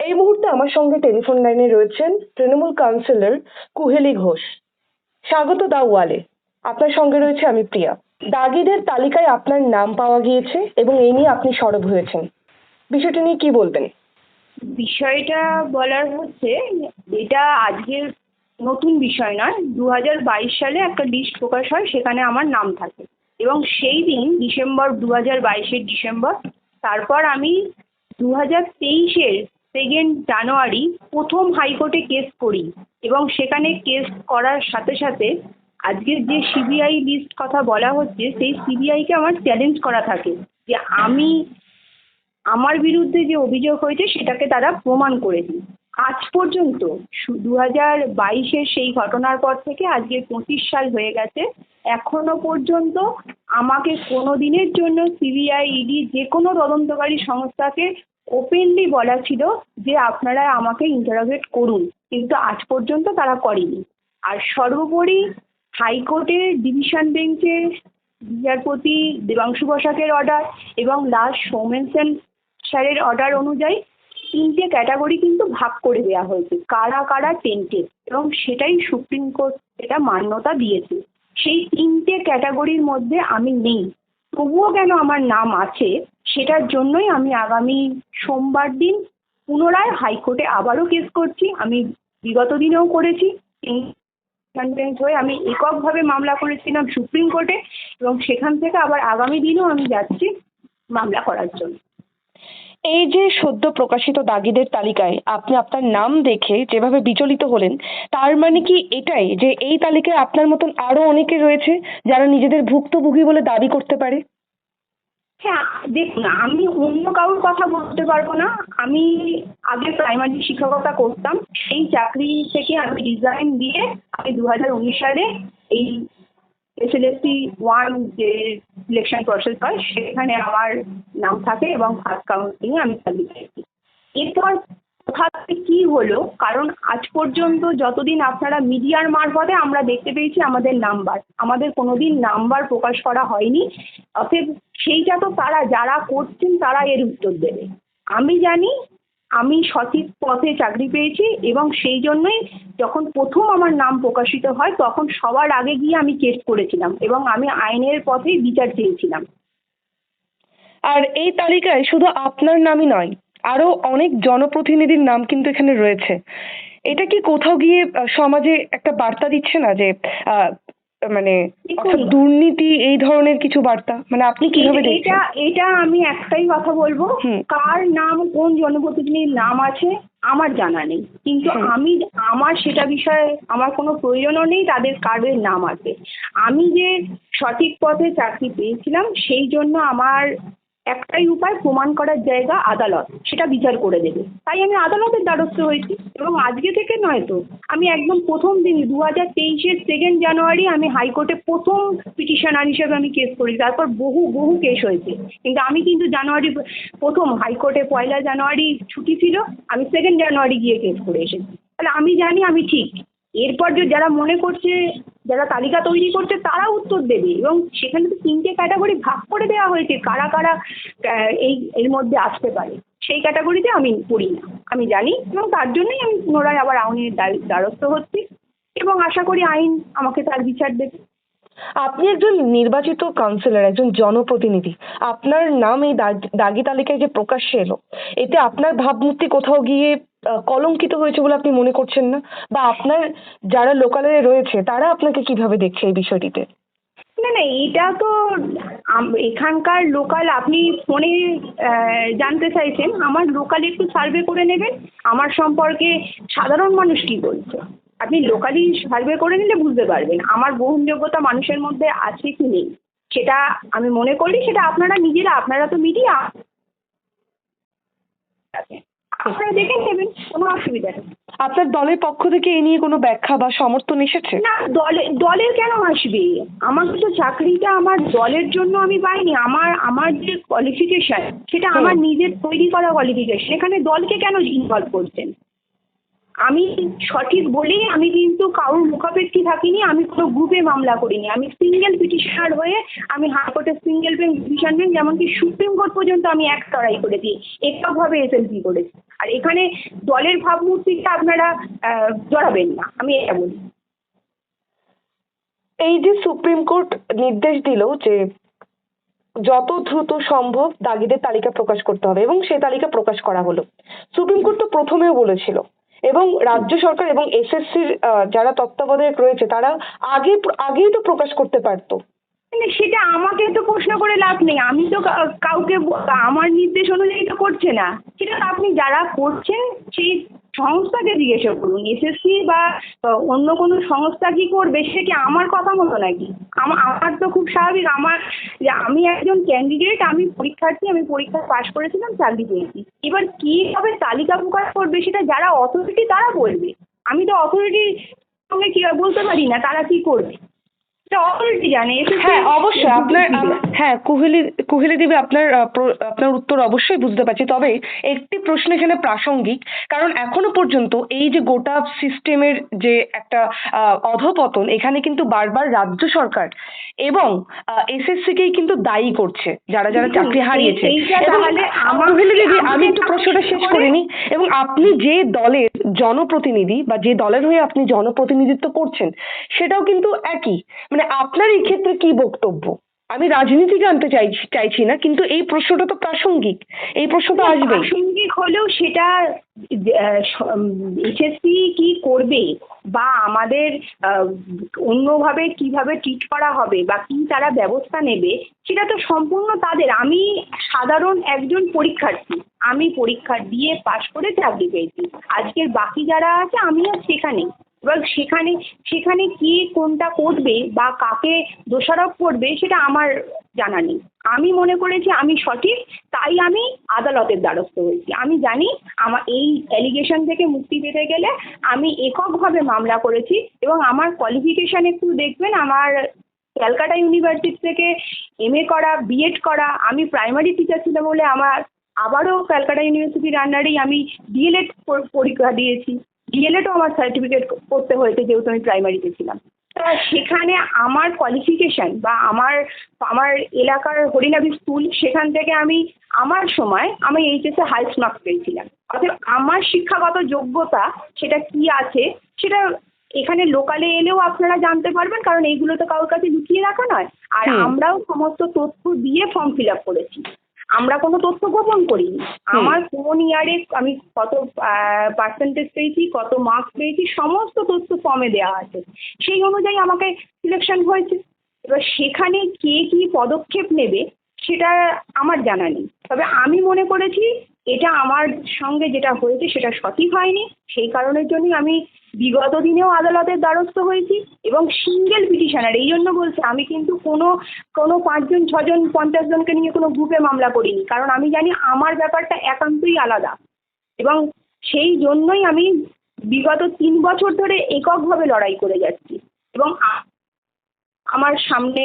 এই মুহূর্তে আমার সঙ্গে টেলিফোন লাইনে রয়েছেন তৃণমূল কাউন্সিলর কুহেলি ঘোষ। স্বাগত দা ওয়ালে আপনার সঙ্গে রয়েছে আমি প্রিয়া। দাগিদের তালিকায় আপনার নাম পাওয়া গিয়েছে এবং এই নিয়ে আপনি সরব হয়েছেন। বিষয়টি নিয়ে কি বলবেন? বিষয়টা বলার হচ্ছে, এটা আজকের নতুন বিষয় নয় দু সালে একটা লিস্ট প্রকাশ হয়, সেখানে আমার নাম থাকে। এবং সেই দিন ডিসেম্বর দু হাজার বাইশের ডিসেম্বর, তারপর আমি দু হাজার তেইশের সেকেন্ড জানুয়ারি প্রথম হাইকোর্টে কেস করি এবং সেখানে কেস করার সাথে সাথে আজকের যে সিবিআই লিস্ট কথা বলা হচ্ছে, সেই সিবিআইকে আমার চ্যালেঞ্জ করা থাকে যে আমি আমার বিরুদ্ধে যে অভিযোগ হয়েছে সেটাকে তারা প্রমাণ করে দিই আজ পর্যন্ত দু হাজার বাইশের সেই ঘটনার পর থেকে আজকে পঁচিশ সাল হয়ে গেছে, এখনও পর্যন্ত আমাকে কোনো দিনের জন্য সিবিআই, ইডি যে কোনো তদন্তকারী সংস্থাকে ওপেনলি বলা ছিল যে আপনারা আমাকে ইন্টারোগেট করুন, কিন্তু আজ পর্যন্ত তারা করেনি। আর সর্বোপরি হাইকোর্টের ডিভিশন বেঞ্চের বিচারপতি দেবাংশু বসাকের অর্ডার এবং লাস্ট সৌমেন সেন স্যারের অর্ডার অনুযায়ী তিনটে ক্যাটাগরি কিন্তু ভাগ করে দেওয়া হয়েছে, কারা কারা টেন্টেড এবং সেটাই সুপ্রিম কোর্ট এটা মান্যতা দিয়েছে। সেই তিনটে ক্যাটাগরির মধ্যে আমি নেই। তবুও কেন আমার নাম আছে, সেটার জন্যই আমি আগামী সোমবার দিন পুনরায় হাইকোর্টে আবারও কেস করছি। আমি বিগত দিনেও করেছি হয়ে আমি এককভাবে মামলা করেছিলাম সুপ্রিম কোর্টে এবং সেখান থেকে আবার আগামী দিনেও আমি যাচ্ছি মামলা করার জন্য। এই যে সদ্য প্রকাশিত দাগিদের তালিকায় আপনি আপনার নাম দেখে যেভাবে বিচলিত হলেন, তার মানে কি এটাই যে এই তালিকায় আপনার মতন আরও অনেকে রয়েছে যারা নিজেদের ভুক্তভোগী বলে দাবি করতে পারে? হ্যাঁ দেখুন, আমি অন্য কারোর কথা বলতে পারব না। আমি আগে প্রাইমারি শিক্ষকতা করতাম। সেই চাকরি থেকে আমি রিজাইন দিয়ে আমি দু হাজার উনিশ সালে এই এসএলএসসি ওয়ান যে সিলেকশন প্রসেস হয়, সেখানে আমার নাম থাকে এবং ফার্স্ট কাউন্সিলিংয়ে আমি করেছি এরপর কোথা কী হলো? কারণ আজ পর্যন্ত যতদিন আপনারা মিডিয়ার মারফতে আমরা দেখতে পেয়েছি আমাদের নাম্বার, আমাদের কোনোদিন নাম্বার প্রকাশ করা হয়নি। অতএব সেইটা তো তারা, যারা করছেন তারা এর উত্তর দেবে। আমি জানি আমি সঠিক পথে চাকরি পেয়েছি এবং সেই জন্যই যখন প্রথম আমার নাম প্রকাশিত হয়, তখন সবার আগে গিয়ে আমি কেস করেছিলাম এবং আমি আইনের পথেই বিচার চেয়েছিলাম। আর এই তালিকায় শুধু আপনার নামই নয়, আরও অনেক জনপ্রতিনিধির নাম কিন্তু এখানে রয়েছে। এটা কি কোথাও গিয়ে সমাজে একটা বার্তা দিচ্ছে না যে মানে দুর্নীতি এই ধরনের কিছু বার্তা মানে আপনি কীভাবে এটা দেখছেন? এটা আমি একটাই কথা বলব কার নাম কোন জনপ্রতিনিধির নাম আছে আমার জানা নেই। কিন্তু আমি আমার সেটা বিষয়ে আমার কোনো প্রয়োজনও নেই তাদের কার্ডের নাম আছে। আমি যে সঠিক পথে চাকরি পেয়েছিলাম সেই জন্য আমার একটাই উপায় প্রমাণ করার জায়গা আদালত, সেটা বিচার করে দেবে। তাই আমি আদালতের দ্বারস্থ হয়েছি, এবং আজকে থেকে নয় তো, আমি একদম প্রথম দিনই দু হাজার তেইশের সেকেন্ড জানুয়ারি আমি হাইকোর্টে প্রথম পিটিশনার হিসেবে আমি কেস করি তারপর বহু বহু কেস হয়েছে। কিন্তু আমি কিন্তু জানুয়ারি প্রথম হাইকোর্টে পয়লা জানুয়ারি ছুটি ছিল, আমি সেকেন্ড জানুয়ারি গিয়ে কেস করে এসেছি। তাহলে আমি জানি আমি ঠিক। এরপর যে যারা মনে করছে যারা তালিকা তৈরি করছে তারা উত্তর দেবে। এবং সেখানে তো তিনটে ক্যাটাগরি ভাগ করে দেওয়া হয়েছে, কারা কারা এই, এর মধ্যে আসতে পারে। সেই ক্যাটাগরিতে আমি পড়ি না। আমি জানি, এবং তার জন্যই আমি পুনরায় আবার আইনের দ্বার- দ্বারস্থ হচ্ছি। এবং আশা করি আইন আমাকে তার বিচার দেবে। আপনি একজন নির্বাচিত কাউন্সিলর একজন জনপ্রতিনিধি। আপনার নাম এই দাগ- তালিকায় যে প্রকাশ্যে এলো, এতে আপনার ভাবমূর্তি কোথাও গিয়ে কলঙ্কিত হয়েছে বলে আপনি মনে করছেন না? বা আপনার যারা লোকালয়ে রয়েছে, তারা আপনাকে কীভাবে দেখছে এই বিষয়টিতে? না না এটা তো এখানকার লোকাল আপনি ফোনে জানতে চাইছেন, আমার লোকাল একটু সার্ভে করে নেবেন। আমার সম্পর্কে সাধারণ মানুষ কী বলছে? আপনি লোকালি সার্ভে করে নিলে বুঝতে পারবেন, আমার গ্রহণযোগ্যতা মানুষের মধ্যে আছে কি নেই? সেটা আমি মনে করি সেটা আপনারা নিজেরা, আপনারা তো মিডিয়া আপনারা দেখে নেবেন কোনো অসুবিধা নেই। আপনার দলের পক্ষ থেকে এ নিয়ে কোনো ব্যাখ্যা বা সমর্থন এসেছে? না দলে দলের কেন আসবে? আমার তো চাকরিটা আমার দলের জন্য আমি পাইনি। আমার আমার যে কোয়ালিফিকেশন সেটা আমার নিজের তৈরি করা কোয়ালিফিকেশন এখানে দলকে কেন ইনভলভ করছেন? আমি সঠিক বলেই আমি কিন্তু কারোর মুখাপেক্ষি থাকিনি, আমি কোনো গ্রুপে মামলা করিনি। আমি সিঙ্গেল পিটিশনার হয়ে আমি হাইকোর্টের সিঙ্গেল বেঞ্চ ডিভিশন বেঞ্চ এমনকি সুপ্রিম কোর্ট পর্যন্ত আমি এক লড়াই করেছি, এককভাবে এসএলপি করেছি। আর এখানে দলের ভাবমূর্তিকে আপনারা জড়াবেন না, আমি এটা বলি এই যে সুপ্রিম কোর্ট নির্দেশ দিল যে যত দ্রুত সম্ভব দাগিদের তালিকা প্রকাশ করতে হবে এবং সেই তালিকা প্রকাশ করা হলো। সুপ্রিম কোর্ট তো প্রথমেও বলেছিল এবং রাজ্য সরকার এবং এসএসসির যারা তত্ত্বাবধায়ক রয়েছে, তারা আগে, আগেই তো প্রকাশ করতে পারতো। সেটা আমাকে তো প্রশ্ন করে লাভ নেই। আমি তো কাউকে আমার নির্দেশ অনুযায়ী তো করছে না। সেটা আপনি যারা করছেন, সেই সংস্থাকে জিজ্ঞাসা করুন। এসএসসি বা অন্য কোনো সংস্থা কি করবে, সে কি আমার কথা মতো নাকি? আমা- আমার তো খুব স্বাভাবিক। আমার যে আমি একজন ক্যান্ডিডেট আমি পরীক্ষার্থী, আমি পরীক্ষা পাশ করেছিলাম, চাকরি পেয়েছি। এবার কীভাবে তালিকা প্রকাশ করবে সেটা যারা অথরিটি তারা বলবে। আমি তো অথরিটির সঙ্গে কি, বলতে পারি না তারা কি করবে। হ্যাঁ অবশ্যই আপনার হ্যাঁ কুহেলি কুহেলি দেবী আপনার আপনার উত্তর অবশ্যই বুঝতে পারছি। তবে একটি প্রশ্ন এখানে প্রাসঙ্গিক কারণ এখনও পর্যন্ত এই যে গোটা সিস্টেমের যে একটা অধপতন এখানে কিন্তু বারবার রাজ্য সরকার এবং এসএসসি কেই কিন্তু দায়ী করছে যারা যারা চাকরি হারিয়েছে। তাহলে আমার- আমি একটু প্রশ্নটা শেষ করে নিই এবং আপনি যে দলের জনপ্রতিনিধি বা যে দলের হয়ে আপনি জনপ্রতিনিধিত্ব করছেন, সেটাও কিন্তু একই। মানে আপনার এই ক্ষেত্রে কি বক্তব্য? আমি রাজনীতি জানতে চাইছি চাইছি না কিন্তু এই প্রশ্নটা তো প্রাসঙ্গিক। এই প্রশ্ন তো আসবেই। প্রাসঙ্গিক হলেও সেটা এইচএসসি কি করবে? বা আমাদের অন্যভাবে কীভাবে ট্রিট করা হবে? বা কি তারা ব্যবস্থা নেবে? সেটা তো সম্পূর্ণ তাদের। আমি সাধারণ একজন পরীক্ষার্থী। আমি পরীক্ষা দিয়ে পাশ করে চাকরি পেয়েছি। আজকের বাকি যারা আছে আমিও সেখানে এবার সেখানে সেখানে কে, কোনটা করবে বা কাকে দোষারোপ করবে সেটা আমার জানা নেই। আমি মনে করেছি আমি সঠিক, তাই আমি আদালতের দ্বারস্থ হয়েছি। আমি জানি আমার এই অ্যালিগেশন থেকে মুক্তি পেতে গেলে আমি এককভাবে মামলা করেছি এবং আমার কোয়ালিফিকেশান একটু দেখবেন, আমার ক্যালকাটা ইউনিভার্সিটি থেকে এমএ করা বিএড করা, আমি প্রাইমারি টিচার ছিলাম বলে আমার আবারও ক্যালকাটা ইউনিভার্সিটির আন্ডারেই আমি ডিএলএড পরীক্ষা দিয়েছি। ডিএলএডও আমার সার্টিফিকেট করতে হয়েছে যেহেতু আমি প্রাইমারিতে ছিলাম। তা সেখানে আমার কোয়ালিফিকেশান বা আমার আমার এলাকার হরিনাবি স্কুল সেখান থেকে আমি আমার সময় আমি এইচএসে হাইস্ট মার্কস পেয়েছিলাম। অর্থাৎ আমার শিক্ষাগত যোগ্যতা সেটা কি আছে সেটা এখানে লোকালে এলেও আপনারা জানতে পারবেন কারণ এইগুলো তো কারোর কাছে লুকিয়ে রাখা নয়। আর আমরাও সমস্ত তথ্য দিয়ে ফর্ম ফিল আপ করেছি। আমরা কোনো তথ্য গোপন করিনি। আমার কোন ইয়ারে আমি কত পার্সেন্টেজ পেয়েছি কত মার্কস পেয়েছি সমস্ত তথ্য ফর্মে দেওয়া আছে। সেই অনুযায়ী আমাকে সিলেকশন হয়েছে। এবার সেখানে কে কি পদক্ষেপ নেবে সেটা আমার জানা নেই। তবে আমি মনে করেছি এটা আমার সঙ্গে যেটা হয়েছে সেটা সঠিক হয়নি। সেই কারণের জন্যই আমি বিগত দিনেও আদালতের দ্বারস্থ হয়েছি এবং সিঙ্গেল পিটিশনার এই জন্য বলছি, আমি কিন্তু কোনো কোনো পাঁচজন, ছজন, পঞ্চাশ জনকে নিয়ে কোনো গ্রুপে মামলা করিনি। কারণ আমি জানি আমার ব্যাপারটা একান্তই আলাদা। এবং সেই জন্যই আমি বিগত তিন বছর ধরে এককভাবে লড়াই করে যাচ্ছি। এবং আমার সামনে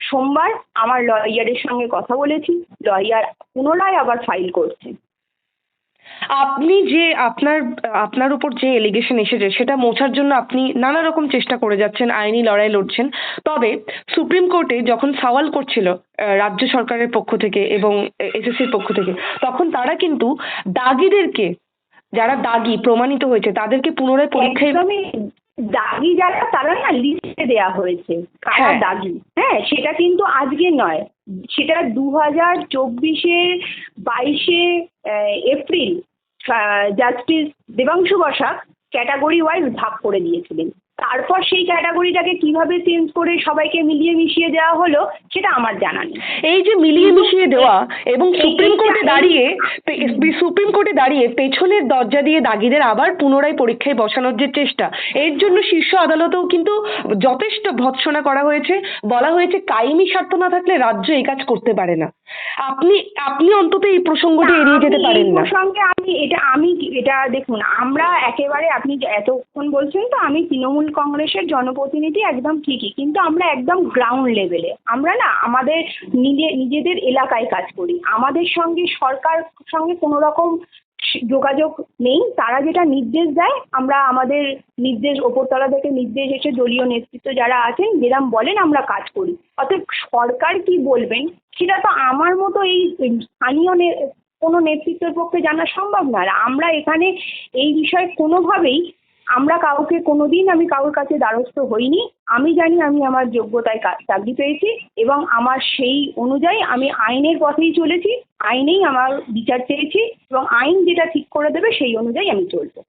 সোমবার আমার লয়ারের সঙ্গে কথা বলেছি লয়ার পুনরায় আবার ফাইল করছে। আপনি যে আপনার আপনার উপর যে এলিগেশন এসেছে সেটা মোছার জন্য আপনি নানা রকম চেষ্টা করে যাচ্ছেন আইনি লড়াই লড়ছেন। তবে সুপ্রিম কোর্টে যখন সওয়াল করছিল রাজ্য সরকারের পক্ষ থেকে এবং এসএসসির পক্ষ থেকে তখন তারা কিন্তু দাগিদেরকে যারা দাগি প্রমাণিত হয়েছে তাদেরকে পুনরায় পরীক্ষায় দাগি যারা তারা না লিস্টে দেওয়া হয়েছে। কারা হ্যাঁ। দাগি। হ্যাঁ সেটা কিন্তু আজকে নয়। সেটা দু হাজার চব্বিশে বাইশে April justice Debangshu Basak category wise ভাগ করে দিয়েছিলেন। তারপর সেই ক্যাটাগরিটাকে কীভাবে চেঞ্জ করে সবাইকে মিলিয়ে মিশিয়ে দেওয়া হলো সেটা আমার জানা নেই। এই যে মিলিয়ে মিশিয়ে দেওয়া এবং সুপ্রিম কোর্টে দাঁড়িয়ে সুপ্রিম কোর্টে দাঁড়িয়ে পেছনের দরজা দিয়ে দাগিদের আবার পুনরায় পরীক্ষায় বসানোর যে চেষ্টা এর জন্য শীর্ষ আদালতেও কিন্তু যথেষ্ট ভৎসনা করা হয়েছে। বলা হয়েছে কায়েমি স্বার্থ না থাকলে রাজ্য এই কাজ করতে পারে না। আপনি আপনি অন্তত এই প্রসঙ্গটি এড়িয়ে যেতে পারেন না। প্রসঙ্গে আমি এটা আমি এটা দেখুন আমরা একেবারে আপনি এতক্ষণ বলছেন তো আমি তৃণমূল কংগ্রেসের জনপ্রতিনিধি একদম ঠিকই কিন্তু আমরা একদম গ্রাউন্ড লেভেলে আমরা না আমাদের নিজে নিজেদের এলাকায় কাজ করি। আমাদের সঙ্গে সরকার সঙ্গে কোনো রকম যোগাযোগ নেই। তারা যেটা নির্দেশ দেয়, আমরা আমাদের নির্দেশ ওপরতলা থেকে নির্দেশ এসে দলীয় নেতৃত্ব যারা আছেন, যেরাম বলেন, আমরা কাজ করি। অর্থাৎ সরকার কি বলবেন, সেটা তো আমার মতো এই স্থানীয় কোনো নেতৃত্বের পক্ষে জানা সম্ভব নয় আর আমরা এখানে এই বিষয়ে কোনোভাবেই আমরা কাউকে কোনোদিন আমি কারোর কাছে দ্বারস্থ হইনি। আমি জানি আমি আমার যোগ্যতায় চাকরি পেয়েছি এবং আমার সেই অনুযায়ী আমি আইনের পথেই চলেছি, আইনেই আমার বিচার চেয়েছি এবং আইন যেটা ঠিক করে দেবে সেই অনুযায়ী আমি চলবো।